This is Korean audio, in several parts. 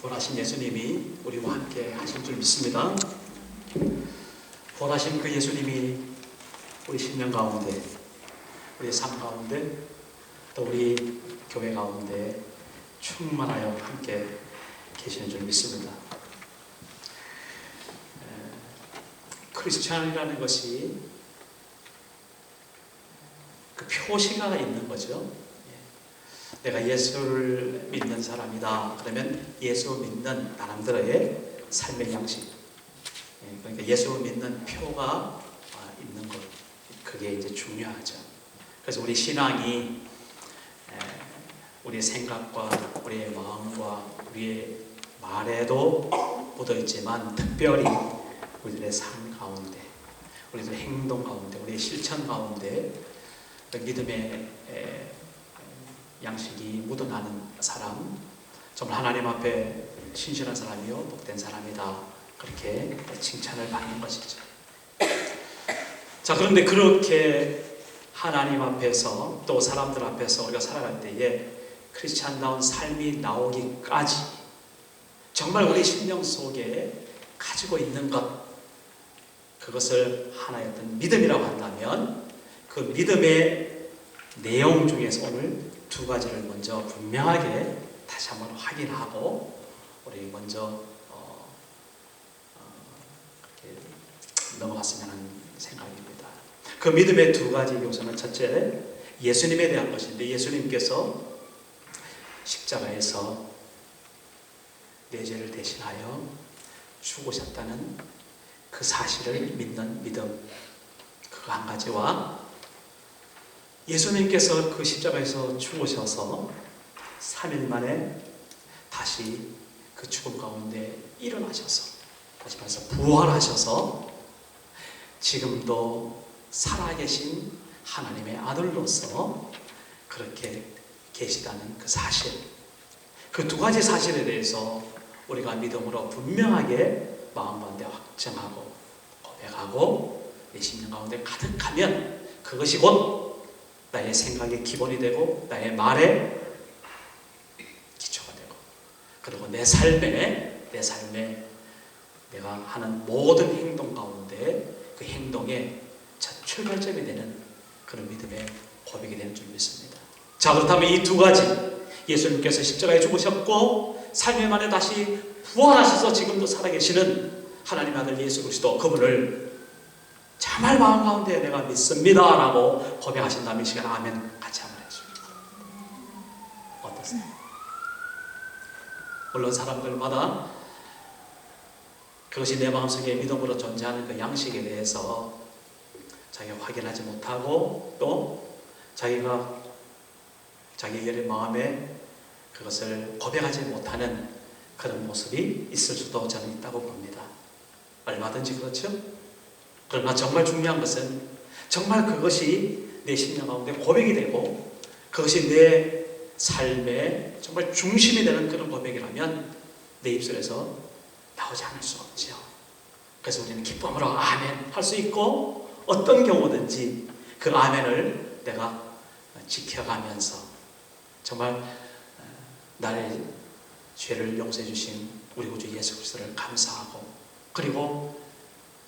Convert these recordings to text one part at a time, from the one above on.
부활하신 예수님이 우리와 함께 하신 줄 믿습니다. 부활하신 그 예수님이 우리 신령 가운데, 우리 삶 가운데, 또 우리 교회 가운데 충만하여 함께 계시는 줄 믿습니다. 에, 크리스찬이라는 것이 그 표시가 있는 거죠. 예. 내가 예수를 믿는 사람이다. 그러면 예수 믿는 사람들의 삶의 양식. 예, 그러니까 예수 믿는 표가 아, 있는 것. 그게 이제 중요하죠. 그래서 우리 신앙이 에, 우리의 생각과 우리의 마음과 우리의 말에도 묻어 있지만 특별히 우리들의 삶 가운데, 우리들의 행동 가운데, 우리의 실천 가운데 그 믿음의 에, 양식이 묻어나는 사람, 정말 하나님 앞에 신실한 사람이요 복된 사람이다 그렇게 칭찬을 받는 것이죠. 자 그런데 그렇게 하나님 앞에서 또 사람들 앞에서 우리가 살아갈 때에 크리스찬다운 삶이 나오기까지 정말 우리 심령 속에 가지고 있는 것 그것을 하나의 어떤 믿음이라고 한다면 그 믿음의 내용 중에서 오늘 두 가지를 먼저 분명하게 다시 한번 확인하고 우리 먼저 어, 어, 넘어갔으면 하는 생각입니다. 그 믿음의 두 가지 요소는 첫째 예수님에 대한 것인데 예수님께서 십자가에서 내 죄를 대신하여 죽으셨다는 그 사실을 믿는 믿음 그거 한 가지와 예수님께서 그 십자가에서 죽으셔서 3일 만에 다시 그 죽음 가운데 일어나셔서 다시 말해서 부활하셔서 지금도 살아계신 하나님의 아들로서 그렇게 계시다는 그 사실 그 두 가지 사실에 대해서 우리가 믿음으로 분명하게 마음 가운데 확정하고 고백하고 내 심령 가운데 가득하면 그것이 곧 나의 생각의 기본이 되고 나의 말의 기초가 되고 그리고 내 삶에 내 삶에 내가 하는 모든 행동 가운데 그 행동의 첫 출발점이 되는 그런 믿음의 고백이 되는 줄 믿습니다. 자 그렇다면 이 두 가지 예수님께서 십자가에 죽으셨고 3일 만에 다시 부활하셔서 지금도 살아계시는 하나님 아들 예수 그리스도 그분을 정말 마음 가운데 내가 믿습니다 라고 고백하신다면 이 시간 아멘 같이 한번 해주십니다. 어떠세요? 물론 사람들마다 그것이 내 마음속에 믿음으로 존재하는 그 양식에 대해서 자기가 확인하지 못하고 또 자기가 자기의 마음에 그것을 고백하지 못하는 그런 모습이 있을 수도 저는 있다고 봅니다. 얼마든지 그렇죠? 그러나 정말 중요한 것은 정말 그것이 내 심령 가운데 고백이 되고 그것이 내 삶의 정말 중심이 되는 그런 고백이라면 내 입술에서 나오지 않을 수 없죠. 그래서 우리는 기쁨으로 아멘 할 수 있고 어떤 경우든지 그 아멘을 내가 지켜가면서 정말 나의 죄를 용서해 주신 우리 구주 예수 그리스도를 감사하고 그리고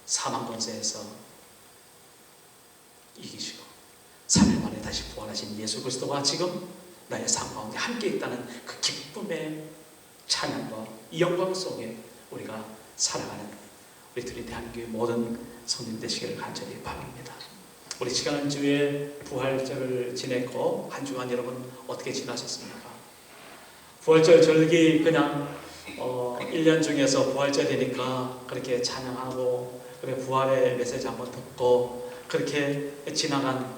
사망 권세에서 이기시고 3일 만에 다시 부활하신 예수 그리스도가 지금 나의 삶 가운데 함께 있다는 그 기쁨의 찬양과 이 영광 속에 우리가 살아가는 우리 들이 대한민국의 모든 성님 되시기를 간절히 바랍니다. 우리 지난주에 부활절을 지냈고 한 주간 여러분 어떻게 지나셨습니까? 부활절 절기 그냥 어, 1년 중에서 부활절이니까 그렇게 찬양하고 그래 부활의 메시지 한번 듣고 그렇게 지나간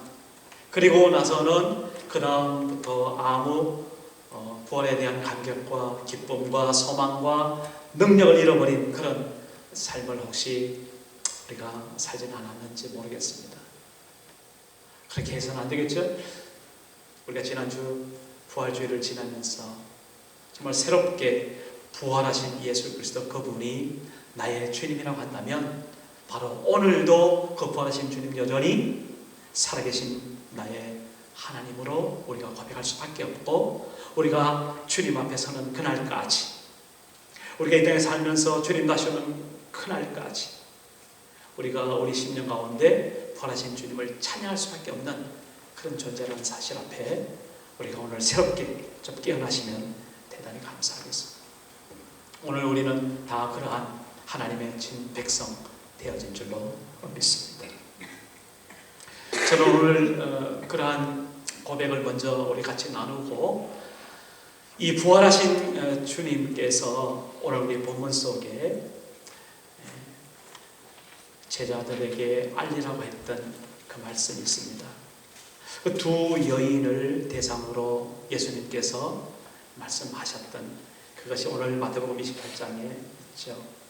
그리고 나서는 그 다음부터 아무 어, 부활에 대한 감격과 기쁨과 소망과 능력을 잃어버린 그런 삶을 혹시 우리가 살지는 않았는지 모르겠습니다. 그렇게 해서는 안 되겠죠? 우리가 지난주 부활주의를 지나면서 정말 새롭게 부활하신 예수 그리스도 그분이 나의 주님이라고 한다면 바로 오늘도 그 부활하신 주님 여전히 살아계신 나의 하나님으로 우리가 고백할 수밖에 없고 우리가 주님 앞에 서는 그날까지 우리가 이 땅에 살면서 주님 다시 오는 그날까지 우리가 우리 심령 가운데 부활하신 주님을 찬양할 수밖에 없는 그런 존재라는 사실 앞에 우리가 오늘 새롭게 좀 깨어나시면 대단히 감사하겠습니다. 오늘 우리는 다 그러한 하나님의 진 백성 되어진 줄로 믿습니다. 저는 오늘 어, 그러한 고백을 먼저 우리 같이 나누고 이 부활하신 어, 주님께서 오늘 우리 본문 속에 에, 제자들에게 알리라고 했던 그 말씀이 있습니다. 그 두 여인을 대상으로 예수님께서 말씀하셨던 그것이 오늘 마태복음 28장에 있죠.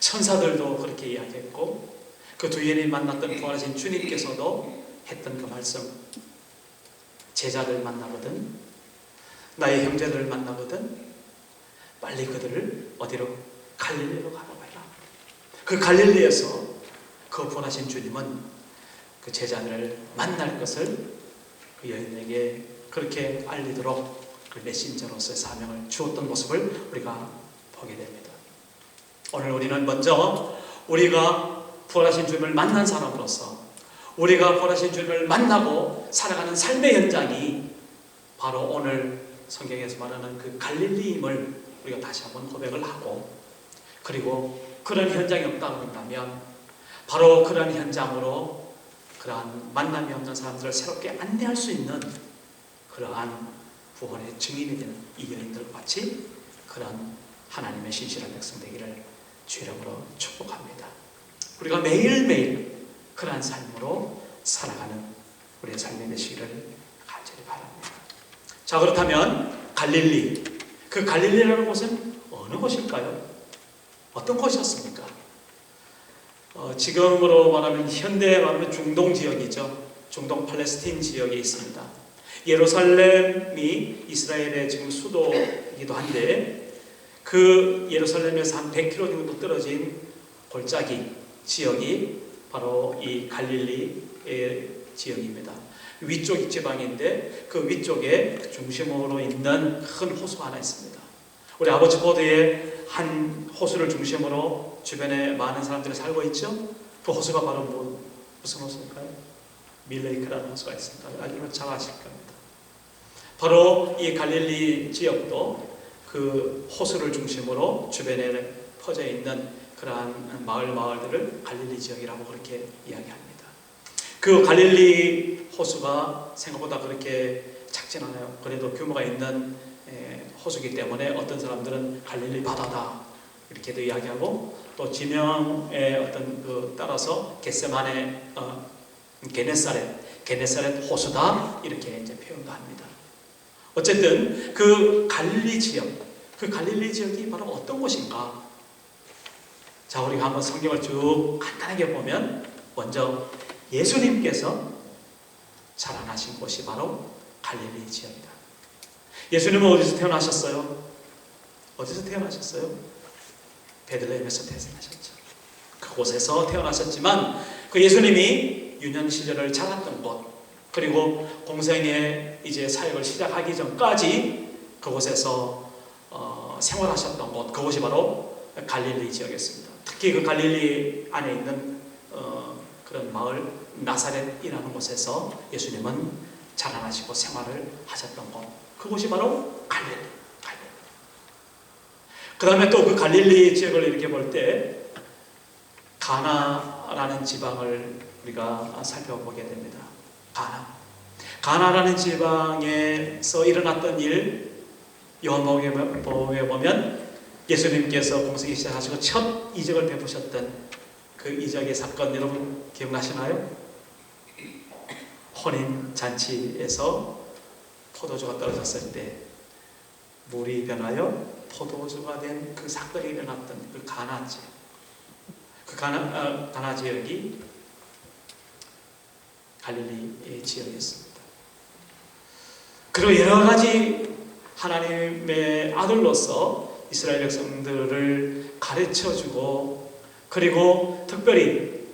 천사들도 그렇게 이야기했고 그두 여인이 만났던 부활하신 주님께서도 했던 그 말씀. 제자들 만나거든 나의 형제들을 만나거든 빨리 그들을 어디로? 갈릴리로 해라. 그 갈릴리에서 그 부활하신 주님은 그 제자들을 만날 것을 그 여인에게 그렇게 알리도록 그 메신저로서의 사명을 주었던 모습을 우리가 보게 됩니다. 오늘 우리는 먼저 우리가 부활하신 주님을 만난 사람으로서 우리가 부활하신 주님을 만나고 살아가는 삶의 현장이 바로 오늘 성경에서 말하는 그 갈릴리임을 우리가 다시 한번 고백을 하고 그리고 그런 현장이 없다고 한다면 바로 그런 현장으로 그러한 만남이 없는 사람들을 새롭게 안내할 수 있는 그러한 구원의 증인이 되는 이 여인들과 같이 그런 하나님의 신실한 백성 되기를 주 이름으로 축복합니다. 우리가 매일매일 그러한 삶으로 살아가는 우리의 삶이 되시기를 간절히 바랍니다. 자 그렇다면 갈릴리 그 갈릴리라는 곳은 어느 곳일까요? 어떤 곳이었습니까? 어, 지금으로 말하면 현대 말하면 중동 지역이죠. 중동 팔레스틴 지역에 있습니다. 예루살렘이 이스라엘의 지금 수도이기도 한데 그 예루살렘에서 한 100km 정도 떨어진 골짜기 지역이 바로 이 갈릴리의 지역입니다. 위쪽 지방인데 그 위쪽에 중심으로 있는 큰 호수가 하나 있습니다. 우리 아버지 보드에 한 호수를 중심으로 주변에 많은 사람들이 살고 있죠. 그 호수가 바로 뭐, 무슨 호수일까요? 밀레이크라는 호수가 있습니다. 알기는 잘 아실 겁니다. 바로 이 갈릴리 지역도 그 호수를 중심으로 주변에 퍼져 있는 그러한 마을 마을들을 갈릴리 지역이라고 그렇게 이야기합니다. 그 갈릴리 호수가 생각보다 그렇게 작진 않아요. 그래도 규모가 있는 호수기 때문에 어떤 사람들은 갈릴리 바다다 이렇게도 이야기하고 또 지명에 어떤 그 따라서 겟세만의 어, 게네사렛 게네사렛 호수다 이렇게 이제 표현도 합니다. 어쨌든 그 갈릴리 지역 그 갈릴리 지역이 바로 어떤 곳인가? 자 우리가 한번 성경을 쭉 간단하게 보면 먼저 예수님께서 자라나신 곳이 바로 갈릴리 지역이다. 예수님은 어디서 태어나셨어요? 어디서 태어나셨어요? 베들레헴에서 태어나셨죠. 그곳에서 태어나셨지만 그 예수님이 유년 시절을 자랐던 곳 그리고 공생의 이제 사역을 시작하기 전까지 그곳에서 어, 생활하셨던 곳 그곳이 바로 갈릴리 지역이었습니다. 특히 그 갈릴리 안에 있는 어, 그런 마을 나사렛이라는 곳에서 예수님은 자라나시고 생활을 하셨던 곳 그곳이 바로 갈릴리. 갈릴리. 그 다음에 또 그 갈릴리 지역을 이렇게 볼 때 가나라는 지방을 우리가 살펴보게 됩니다. 가나. 가나라는 지방에서 일어났던 일 요한복음에 보면 예수님께서 공생이 시작하시고 첫 이적을 베푸셨던 그 이적의 사건 여러분 기억나시나요? 혼인 잔치에서 포도주가 떨어졌을 때 물이 변하여 포도주가 된 그 사건이 일어났던 그 가나 지역 그 가나, 어, 가나 지역이 갈릴리 지역이었습니다. 그리고 여러 가지 하나님의 아들로서 이스라엘 백성들을 가르쳐 주고 그리고 특별히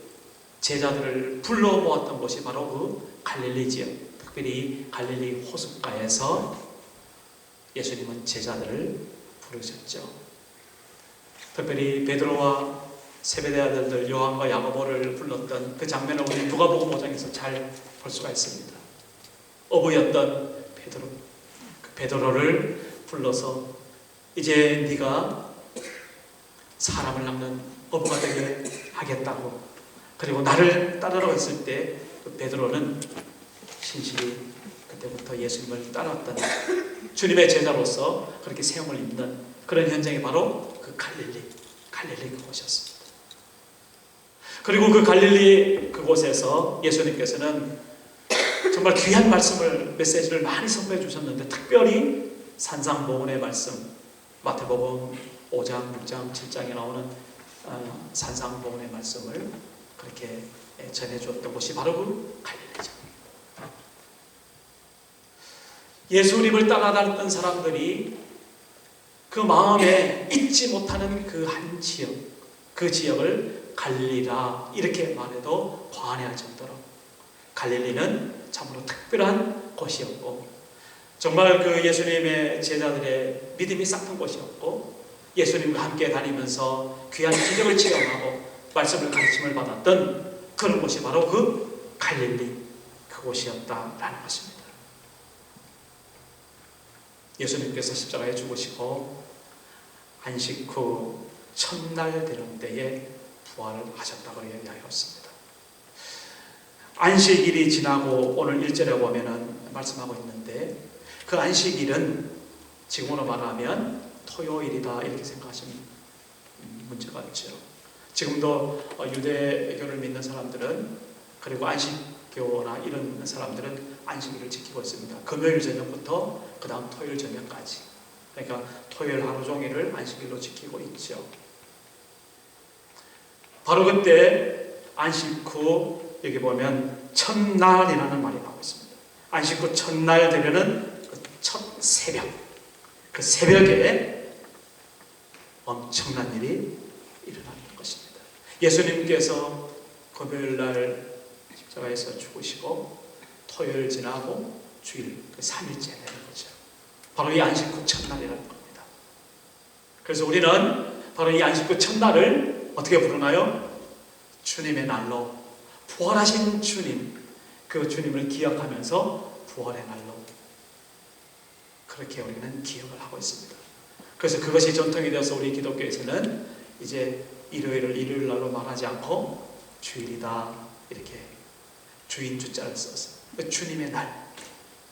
제자들을 불러 모았던 곳이 바로 그 갈릴리 지역, 특별히 갈릴리 호숫가에서 예수님은 제자들을 부르셨죠. 특별히 베드로와 세베대 아들들 요한과 야고보를 불렀던 그 장면을 우리 누가복음 5장에서 잘 볼 수가 있습니다. 어부였던 베드로, 그 베드로를 불러서 이제 네가 사람을 낚는 어부가 되게 하겠다고 그리고 나를 따르라고 했을 때 그 베드로는 신실히 그때부터 예수님을 따랐던 주님의 제자로서 그렇게 세움을 입는 그런 현장이 바로 그 갈릴리 갈릴리 그곳이었습니다. 그리고 그 갈릴리 그곳에서 예수님께서는 정말 귀한 말씀을 메시지를 많이 선보여 주셨는데 특별히 산상보훈의 말씀 마태복음 5장, 6장, 7장에 나오는 어, 산상보훈의 말씀을 그렇게 전해 주었던 곳이 바로 그 갈릴리죠. 예수님을 따라다녔던 사람들이 그 마음에 잊지 못하는 그 한 지역, 그 지역을 갈릴리라 이렇게 말해도 과언할 정도로 갈릴리는 참으로 특별한 곳이었고 정말 그 예수님의 제자들의 믿음이 싹튼 곳이었고 예수님과 함께 다니면서 귀한 기적을 체험하고 말씀을 가르침을 받았던 그런 곳이 바로 그 갈릴리 그곳이었다라는 것입니다. 예수님께서 십자가에 죽으시고 안식 후 첫날 되는 때에 부활을 하셨다고 이야기하였습니다. 안식일이 지나고 오늘 1절에 보면은 말씀하고 있는데 그 안식일은 지금으로 말하면 토요일이다 이렇게 생각하시면 문제가 없죠. 지금도 유대교를 믿는 사람들은 그리고 안식교나 이런 사람들은 안식일을 지키고 있습니다. 금요일 저녁부터 그 다음 토요일 저녁까지. 그러니까 토요일 하루 종일을 안식일로 지키고 있죠. 바로 그때 안식 후 여기 보면 첫날이라는 말이 나오고 있습니다. 안식 후 첫날 되면은 그첫 새벽, 그 새벽에 엄청난 일이 일어나는 것입니다. 예수님께서 금요일 날 십자가에서 죽으시고 토요일 지나고 주일 그 3일째 되는 거죠. 바로 이 안식 후 첫날이라는 겁니다. 그래서 우리는 바로 이 안식 후 첫날을 어떻게 부르나요? 주님의 날로 부활하신 주님 그 주님을 기억하면서 부활의 날로 그렇게 우리는 기억을 하고 있습니다. 그래서 그것이 전통이 되어서 우리 기독교에서는 이제 일요일을 일요일 날로 말하지 않고 주일이다 이렇게 주인 주자를 써서 주님의 날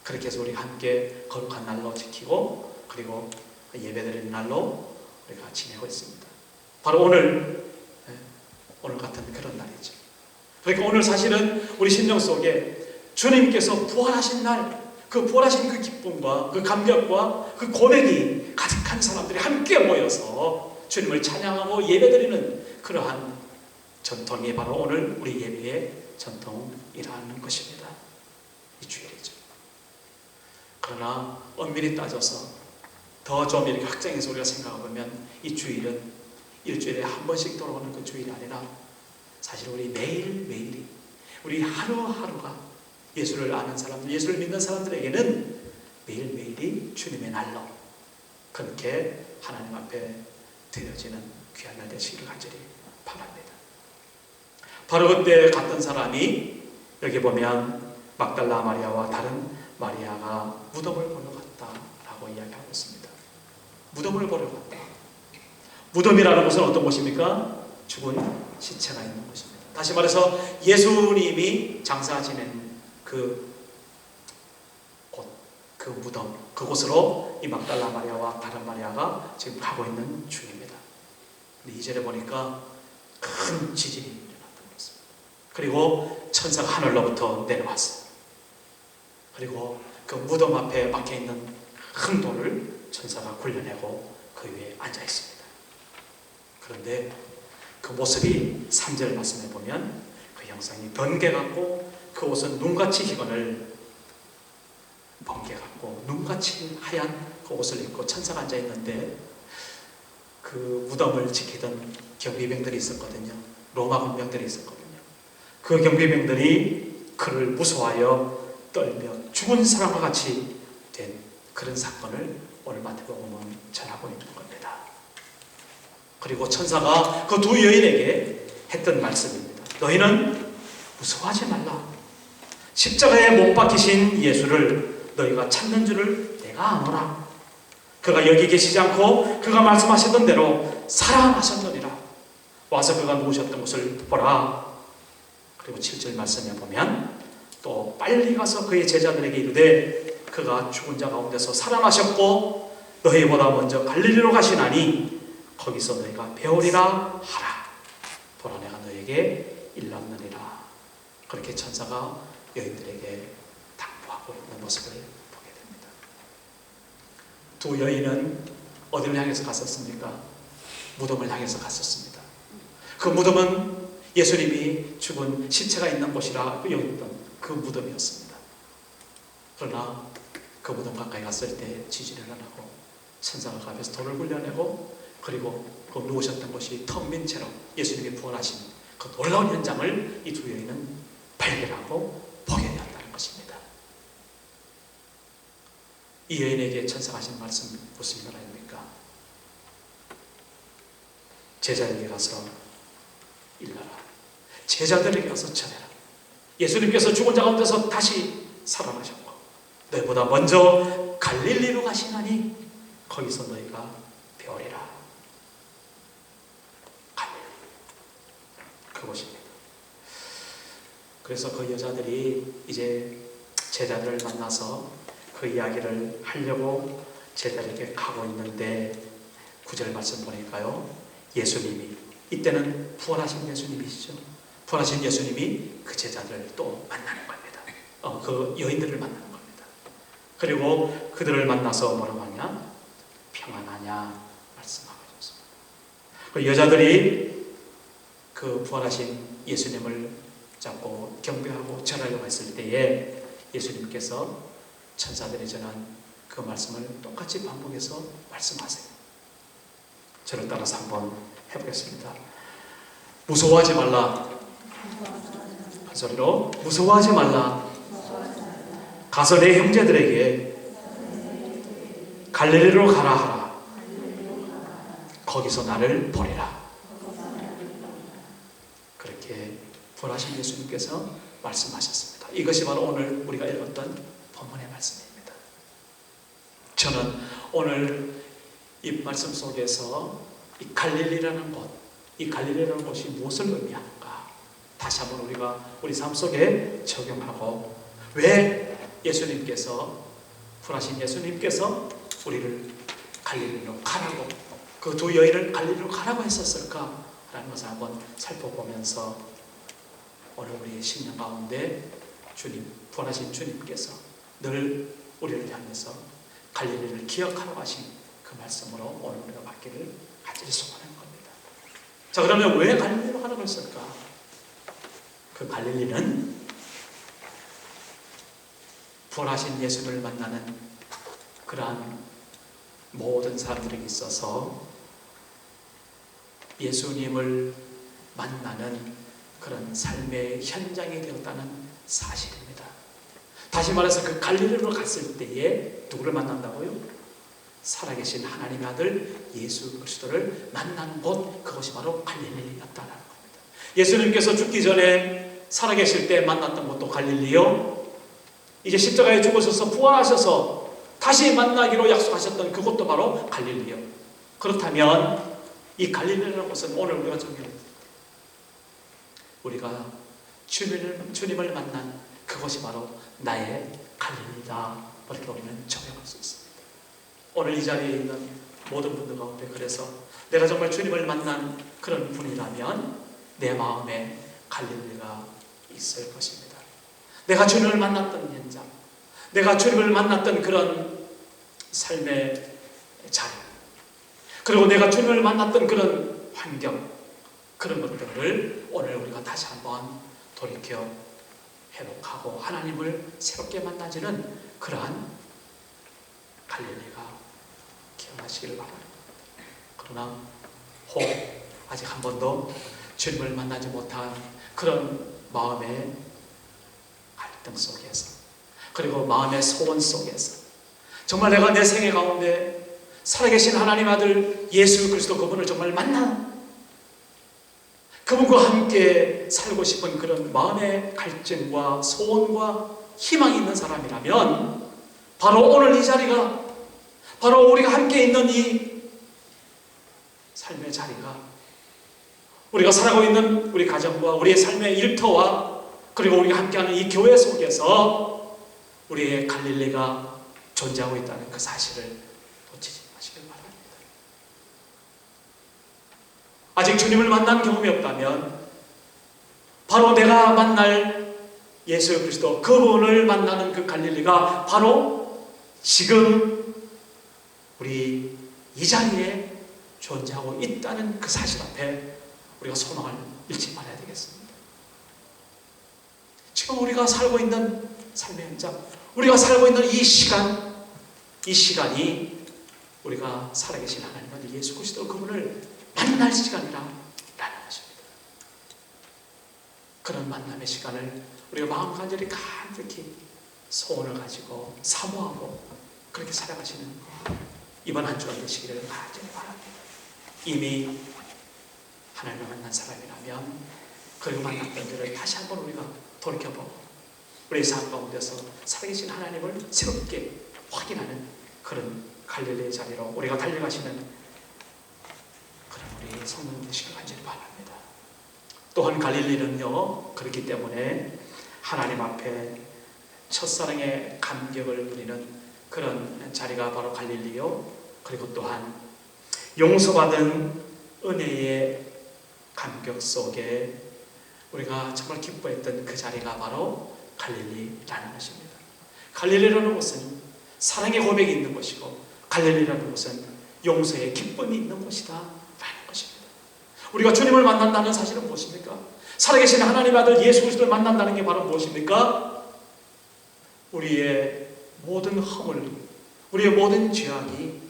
그렇게 해서 우리가 함께 거룩한 날로 지키고 그리고 예배드리는 날로 우리가 지내고 있습니다. 바로 오늘 오늘 같은 그런 날이죠. 그러니까 오늘 사실은 우리 심령 속에 주님께서 부활하신 날, 그 부활하신 그 기쁨과 그 감격과 그 고백이 가득한 사람들이 함께 모여서 주님을 찬양하고 예배드리는 그러한 전통이 바로 오늘 우리 예배의 전통이라는 것입니다. 이 주일이죠. 그러나 엄밀히 따져서 더 좀 이렇게 확장해서 우리가 생각해보면 이 주일은 일주일에 한 번씩 돌아오는 그 주일이 아니라 사실 우리 매일매일이 우리 하루하루가 예수를 아는 사람들, 예수를 믿는 사람들에게는 매일매일이 주님의 날로 그렇게 하나님 앞에 드려지는 귀한 날 되시기를 간절히 바랍니다. 바로 그때 갔던 사람이 여기 보면 막달라 마리아와 다른 마리아가 무덤을 보러 갔다라고 이야기하고 있습니다. 무덤을 보러 갔다. 무덤이라는 곳은 어떤 곳입니까? 죽은 시체가 있는 곳입니다. 다시 말해서 예수님이 장사 지낸 그 곳, 그 무덤, 그곳으로 이 막달라 마리아와 다른 마리아가 지금 가고 있는 중입니다. 근데 이절에 보니까 큰 지진이 일어났던 것입니다. 그리고 천사가 하늘로부터 내려왔어요. 그리고 그 무덤 앞에 박혀 있는 큰 돌을 천사가 굴려내고 그 위에 앉아 있습니다. 그런데 그 모습이 3절 말씀에 보면 그 형상이 번개 같고 그 옷은 눈같이 희건을 번개 같고 눈같이 하얀 그 옷을 입고 천사가 앉아 있는데 그 무덤을 지키던 경비병들이 있었거든요. 로마 군병들이 있었거든요. 그 경비병들이 그를 무서워하여 떨며 죽은 사람과 같이 된 그런 사건을 오늘 마태복음은 전하고 있는 겁니다. 그리고 천사가 그 두 여인에게 했던 말씀입니다. 너희는 무서워하지 말라. 십자가에 못 박히신 예수를 너희가 찾는 줄을 내가 아노라. 그가 여기 계시지 않고 그가 말씀하셨던 대로 살아나셨느니라. 와서 그가 누우셨던 곳을 보라. 그리고 7절 말씀에 보면 또 빨리 가서 그의 제자들에게 이르되 그가 죽은 자 가운데서 살아나셨고 너희보다 먼저 갈릴리로 가시나니 거기서 너희가 배우리라 하라. 보라 내가 너에게 일렀느니라. 그렇게 천사가 여인들에게 당부하고 있는 모습을 보게 됩니다. 두 여인은 어디를 향해서 갔었습니까? 무덤을 향해서 갔었습니다. 그 무덤은 예수님이 죽은 시체가 있는 곳이라 여겼던 그 무덤이었습니다. 그러나 그 무덤 가까이 갔을 때안 하고 천사가 그 앞에서 돌을 굴려내고 그리고 그 누우셨던 곳이 텅빈 채로 예수님이 부활하신 그 놀라운 현장을 이 두 여인은 발견하고 보게 되었다는 것입니다. 이 여인에게 천사가 하신 말씀 무슨 말입니까? 제자에게 가서 일러라. 제자들에게 가서 전해라. 예수님께서 죽은 자 가운데서 다시 살아나셨고 너희보다 먼저 갈릴리로 가시나니 거기서 너희가 배우리라. 갈릴리. 그곳입니다. 그래서 그 여자들이 이제 제자들을 만나서 그 이야기를 하려고 제자들에게 가고 있는데 구절 말씀 보니까요. 예수님이 이때는 부활하신 예수님이시죠. 부활하신 예수님이 그 제자들을 또 만나는 겁니다. 어, 그 여인들을 만나는 겁니다. 그리고 그들을 만나서 뭐라고 하냐? 평안하냐 말씀하고 있습니다. 그 여자들이 그 부활하신 예수님을 잡고 경배하고 절하려고 했을 때에 예수님께서 천사들이 전한 그 말씀을 똑같이 반복해서 말씀하세요. 저를 따라서 한번 해보겠습니다. 무서워하지 말라. 한 소리로 무서워하지 말라. 가서 내 형제들에게 갈릴리로 가라 하라. 거기서 나를 보리라. 그렇게 부활하신 예수님께서 말씀하셨습니다. 이것이 바로 오늘 우리가 읽었던 본문의 말씀입니다. 저는 오늘 이 말씀 속에서 이 갈릴리라는 곳, 이 갈릴리라는 곳이 무엇을 의미하는가? 다시 한번 우리가 우리 삶 속에 적용하고 왜 예수님께서 부하신 예수님께서 우리를 갈릴리로 가라고 그 두 여인을 갈릴리로 가라고 했었을까? 라는 것을 한번 살펴보면서 오늘 우리의 신년 가운데 주님, 부활하신 주님께서 늘 우리를 향해서 갈릴리를 기억하라고 하신 그 말씀으로 오늘 우리가 받기를 간절히 소원하는 겁니다. 자, 그러면 왜 갈릴리로 가라고 했을까? 그 갈릴리는 부활하신 예수를 만나는 그러한 모든 사람들에게 있어서 예수님을 만나는 그런 삶의 현장이 되었다는 사실입니다. 다시 말해서 그 갈릴리로 갔을 때에 누구를 만난다고요? 살아계신 하나님의 아들 예수 그리스도를 만난 곳 그것이 바로 갈릴리였다는 겁니다. 예수님께서 죽기 전에 살아계실 때 만났던 곳도 갈릴리요. 이제 십자가에 죽으셔서 부활하셔서 다시 만나기로 약속하셨던 그곳도 바로 갈릴리요. 그렇다면 이 갈릴리라는 곳은 오늘 우리가 정해 우리가 주님을, 주님을 만난 그것이 바로 나의 갈릴리다. 이렇게 우리는 적용할 수 있습니다. 오늘 이 자리에 있는 모든 분들 가운데 그래서 내가 정말 주님을 만난 그런 분이라면 내 마음에 갈릴리가 있을 것입니다. 내가 주님을 만났던 현장, 내가 주님을 만났던 그런 삶의 자리, 그리고 내가 주님을 만났던 그런 환경, 그런 것들을 오늘 우리가 다시 한번 돌이켜 회복하고 하나님을 새롭게 만나지는 그러한 갈릴리가 기억하시기를 바랍니다. 그러나 혹 아직 한 번도 주님을 만나지 못한 그런 마음의 갈등 속에서 그리고 마음의 소원 속에서 정말 내가 내 생애 가운데 살아계신 하나님 아들 예수 그리스도 그분을 정말 만나 그분과 함께 살고 싶은 그런 마음의 갈증과 소원과 희망이 있는 사람이라면 바로 오늘 이 자리가 바로 우리가 함께 있는 이 삶의 자리가 우리가 살아가고 있는 우리 가정과 우리의 삶의 일터와 그리고 우리가 함께하는 이 교회 속에서 우리의 갈릴리가 존재하고 있다는 그 사실을 놓치지 마시길 바랍니다. 아직 주님을 만난 경험이 없다면 바로 내가 만날 예수 그리스도 그분을 만나는 그 갈릴리가 바로 지금 우리 이 자리에 존재하고 있다는 그 사실 앞에 우리가 소망을 잃지 말아야 되겠습니다. 지금 우리가 살고 있는 삶의 현장, 우리가 살고 있는 이 시간, 이 시간이 우리가 살아계신 하나님 아들 예수 그리스도 그분을 만날 시간이라는 것입니다. 그런 만남의 시간을 우리가 마음 간절히 간절히 소원을 가지고 사모하고 그렇게 살아가시는 이번 한 주가 되시기를 간절히 바랍니다. 이미 하나님을 만난 사람이라면 그 만났던 데를 다시 한번 우리가 돌이켜보고 우리의 삶 가운데서 살아계신 하나님을 새롭게 확인하는 그런 갈릴리의 자리로 우리가 달려가시는 그런 우리 성도님 되시길 간절히 바랍니다. 또한 갈릴리는요 그렇기 때문에 하나님 앞에 첫사랑의 감격을 누리는 그런 자리가 바로 갈릴리요 그리고 또한 용서받은 은혜의 감격 속에 우리가 정말 기뻐했던 그 자리가 바로 갈릴리라는 것입니다. 갈릴리라는 곳은 사랑의 고백이 있는 곳이고 갈릴리라는 곳은 용서의 기쁨이 있는 곳이다 라는 것입니다. 우리가 주님을 만난다는 사실은 무엇입니까? 살아계신 하나님 아들 예수 그리스도를 만난다는 게 바로 무엇입니까? 우리의 모든 허물, 우리의 모든 죄악이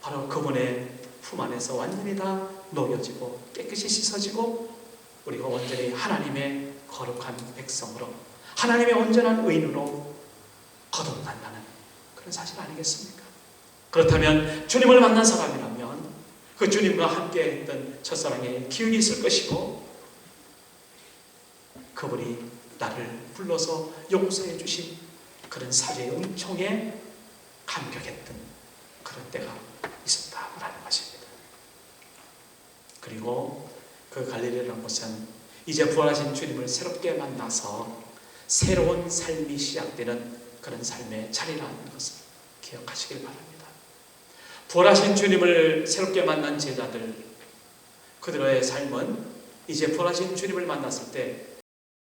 바로 그분의 품 안에서 완전히 다 녹여지고 깨끗이 씻어지고 우리가 온전히 하나님의 거룩한 백성으로 하나님의 온전한 의인으로 그런 사실 아니겠습니까? 그렇다면 주님을 만난 사람이라면 그 주님과 함께 했던 첫사랑의 기억이 있을 것이고 그분이 나를 불러서 용서해 주신 그런 사죄의 은총에 감격했던 그런 때가 있었다라는 것입니다. 그리고 그 갈릴리라는 곳은 이제 부활하신 주님을 새롭게 만나서 새로운 삶이 시작되는 그런 삶의 자리라는 것을 기억하시길 바랍니다. 부활하신 주님을 새롭게 만난 제자들 그들의 삶은 이제 부활하신 주님을 만났을 때